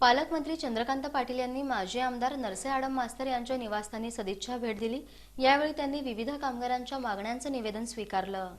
पालकमंत्री चंद्रकांत पाटील यांनी माजी आमदार नरसे आडम मास्तर यांच्या निवासस्थानी सदिच्छा भेट दिली. यावेळी त्यांनी विविध कामगारांच्या मागण्यांचं निवेदन स्वीकारलं.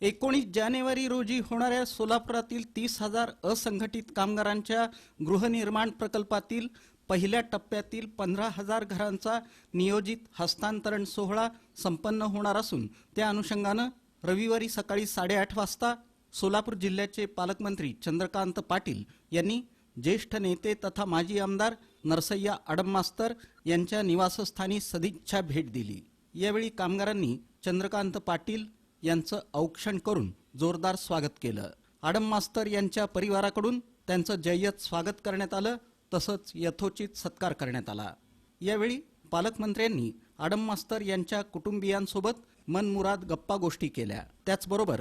एकोणीस जानेवारी रोजी होणाऱ्या सोलापुरातील तीस हजार असंघटित कामगारांच्या गृहनिर्माण प्रकल्पातील पहिल्या टप्प्यातील पंधरा हजार घरांचा नियोजित हस्तांतरण सोहळा संपन्न होणार असून त्या अनुषंगानं रविवारी सकाळी साडेआठ वाजता सोलापूर जिल्ह्याचे पालकमंत्री चंद्रकांत पाटील यांनी ज्येष्ठ नेते तथा माजी आमदार नरसय्या आडम मास्तर यांच्या निवासस्थानी सदिच्छा भेट दिली. यावेळी कामगारांनी चंद्रकांत पाटील यांचं औक्षण करून जोरदार स्वागत केलं. आडम मास्तर यांच्या परिवाराकडून त्यांचं जय्यत स्वागत करण्यात आलं तसंच यथोचित सत्कार करण्यात आला. यावेळी पालकमंत्र्यांनी आडम मास्तर यांच्या कुटुंबियांसोबत मनमुराद गप्पा गोष्टी केल्या. त्याचबरोबर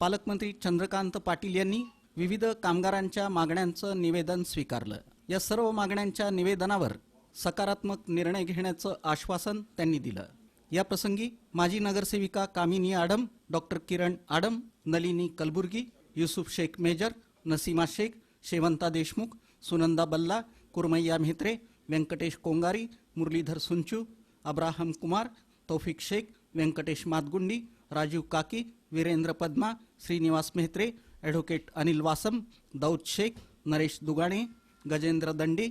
पालकमंत्री चंद्रकांत पाटील यांनी विविध कामगारांच्या मागण्यांचं निवेदन स्वीकारलं. या सर्व मागण्यांच्या निवेदनावर सकारात्मक निर्णय घेण्याचं आश्वासन त्यांनी दिलं. या प्रसंगी माजी नगरसेविका Kamini Adam doctor Kiran Adam Nalini Kalburgi Yusuf Shaikh major Nasima Shaikh Shevanta Deshmukh Sunanda Balla Kurmaiya Mhetre Venkatesh Kongari Muralidhar Sunchu Abraham Kumar Taufiq Shaikh Venkatesh Matgundi Rajiv Kaki Virendra Padma Srinivas Mehatre advocate Anil Vasam Daud Shaikh Naresh Dugane Gajendra Dande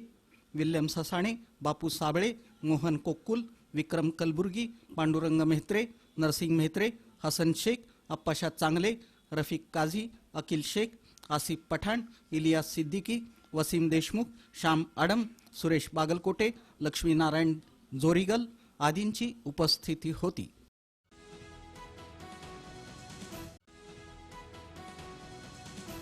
William Sasane Bapu Sable Mohan Kokkul Vikram Kalburgi Pandurang Mehatre Narsing Mehatre Hasan Shaikh Appasha Changle Rafiq Kazi Akil Shaikh Asif Pathan Ilyas Siddiqui Wasim Deshmukh Shyam Adam Suresh Bagalkote Laxminarayan जोरीगल आदींची उपस्थिती होती.